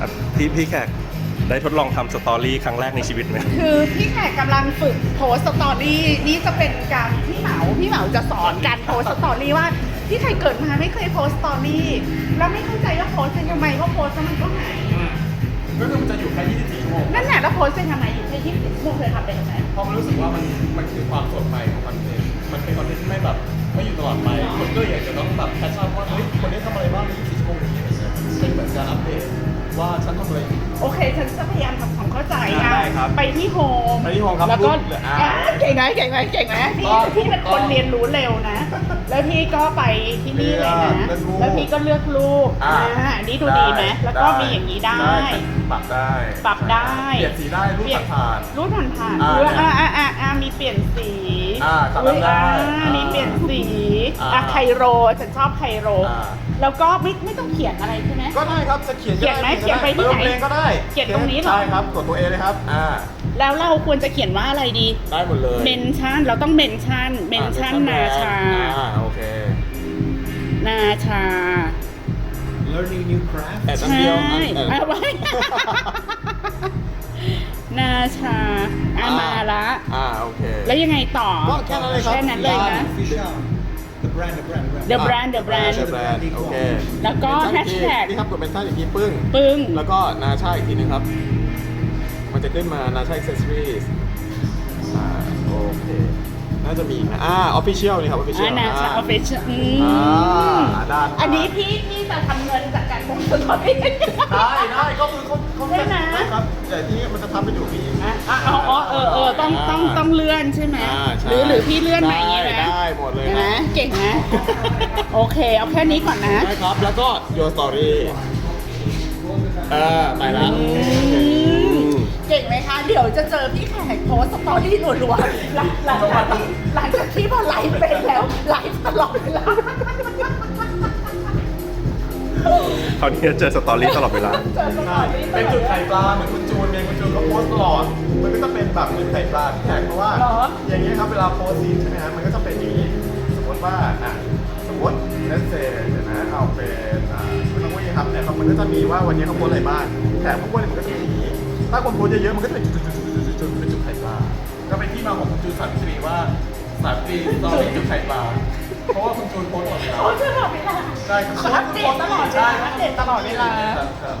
อะพี่พี่แขกได้ทดลองทำสตอรี่ครั้งแรกในชีวิตไหม คือพี่แขกกำลังฝึกโพสต์สตอรี่นี่จะเป็นการพี่เหมาพี่เหมาจะสอนการโพสต์สตอรี่ว่าพี่ใครเกิดมาไม่เคยโพสต์สตอรี่แล้วไม่เข้าใจว่าโพสต์เป็นทำไมเพราะโพสต์แล้วมันก็หายก็คือมันจะอยู่แค่24ชั่วโมงนั่นแหละแล้วโพสต์เป็นทำไมอยู่แค่ยี่สิบชั่วโมงเคยทำไปทำไมเพราะมันรู้สึกว่ามันมันคือความสดใหม่ของคอนเทนต์มันเป็นคอนเทนต์ที่ไม่แบบไม่อยู่ตลอดไปคนก็อยากจะต้องแบบแคชชั่นว่าเฮ้ยคนนี้ทำอะไรบ้างใน24ชั่วโมงนี้อะไรเงี้ยเป็นเหมือนการอัปเดต ว่าฉันทำอะไรอยู่โอเค ฉันจะพยายามทำความเข้าใจอ่านะได้ครับไปที่โฮมไปที่โฮมครับแล้วก็ปุ๊บเลยอ่าอ่าเก่งไหมเก่งไหมเก่งไหมพี่ต้องพี่เป็นคนต้องเรียนรู้เร็วนะ แล้วพี่ก็ไปที่นี่เลยนะ เลือกรูปแล้วพี่ก็เลือกรูปอ่าอ่าอันนี้ดูดีไหมแล้วก็มีอย่างนี้ได้ ปรับได้ปรับได้ เปลี่ยนสีได้รูปผ่าน รูปผ่านผ่านอ่าหรืออ่าอ่าอ่าอ่ามีเปลี่ยนสีอ่าตัดอุ๊ยได้อ่าอ่ามีมีเปลี่ยนสีอ่าอะไคโรฉันชอบไคโร อ่า แล้วก็ไม่ไม่ต้องเขียนอะไรใช่ไหม ก็ได้ครับจะเขียนก็ด้เขียนไหมเขียนไปที่ไหนเติมเพลงก็ได้เขียนตรงนี้เหรอ ใช่ครับกดตัว A เลยครับอ่าแล้วเราควรจะเขียนว่าอะไรดี ได้หมดเลยเมนชั่นเราต้องเมนชั่นเมนชั่นอ่นาชา อ่าโอเค นาชา learning new craft แต่ตั้งใช่เดียวอันเออ เอาไว้ นาชาอามาละ อ่าโอเค แล้วยังไงต่อก็แค่นั้นเลยครับ แค่นั้นเลยนะ Fisher the brand the brand The brand The brand The brand โอเคแล้วก็เมนชั่นอี hashtag นี่ครับกดเป็นท่าอีกทีปึ้ง ปึ้ง แล้วก็นาชาอีกทีนึงครับ มันจะขึ้นมานาชา accessories อ่าโอเค น่าจะมีอีกนะ อ่า official นี่ครับ official อ่านาชาออฟฟิเชียลอ่าด้านอันนี้พี่พี่จะทำเงินจากการโพสต์สตอรี่ได้ได้ก็คือเขาเขาได้นะครับแต่ที่นี่มันจะทำเป็นอยู่นี่อะอะอ๋ออ๋อเออเออต้องต้องต้องเลื่อนใช่ไหมอ่าใช่หรือหรือพี่เลื่อนมาอย่างนี้ไหมได้ได้ หมดเลยเห็นไหมนะเก่งนะ โอเค เอาแค่นี้ก่อนนะ ได้ครับ แล้วก็ your story เออไปละอืมเก่งไหมคะ เดี๋ยวจะเจอพี่แขกโพสต์สตอรี่รัวๆหลังหลังจากที่หลังจากที่พอไลฟ์เป็นแล้วไลฟ์ตลอดเวลา คราวนี้จะเจอสตอรี่ตลอดเวลาเจอสตใช่อรี่เป็นจุดไข่ปลาเหมือนคุณจูนเองคุณจูนก็โพสต์ตลอด มันก็จะเป็นแบบจุดไข่ปลาที่แท็กเพราะว่า เหรอ อย่างนี้ยครับเวลาโพสต์ซีนใช่ไหมฮะมันก็จะเป็นอย่างนี้ สมมติว่าอะสมมติเลสเซเดี๋ยวนะเอาเป็นอ่าคุณน้องวุ้ยครับเนี่ยครับมันก็จะมีว่าวันนี้เขาโพสต์อะไรบ้างแถบพวกพวกนี้มันก็จะเป็นอย่างนี้ ถ้าคนโพสต์เยอะๆมันก็จะเป็นจุดๆๆๆๆๆเป็นจุดไข่ปลาก็เป็นที่มาของคุณจูนสามปีว่าสามปีตอนนี้จุดไข่ปลา เพราะว่าคุณจูนโพสต์ตลอดเวลาโพสต์ตลอดเวลาใช่ครับอัปเดตตลอดเวลาอัปเดตตลอดเวลา ครับครับ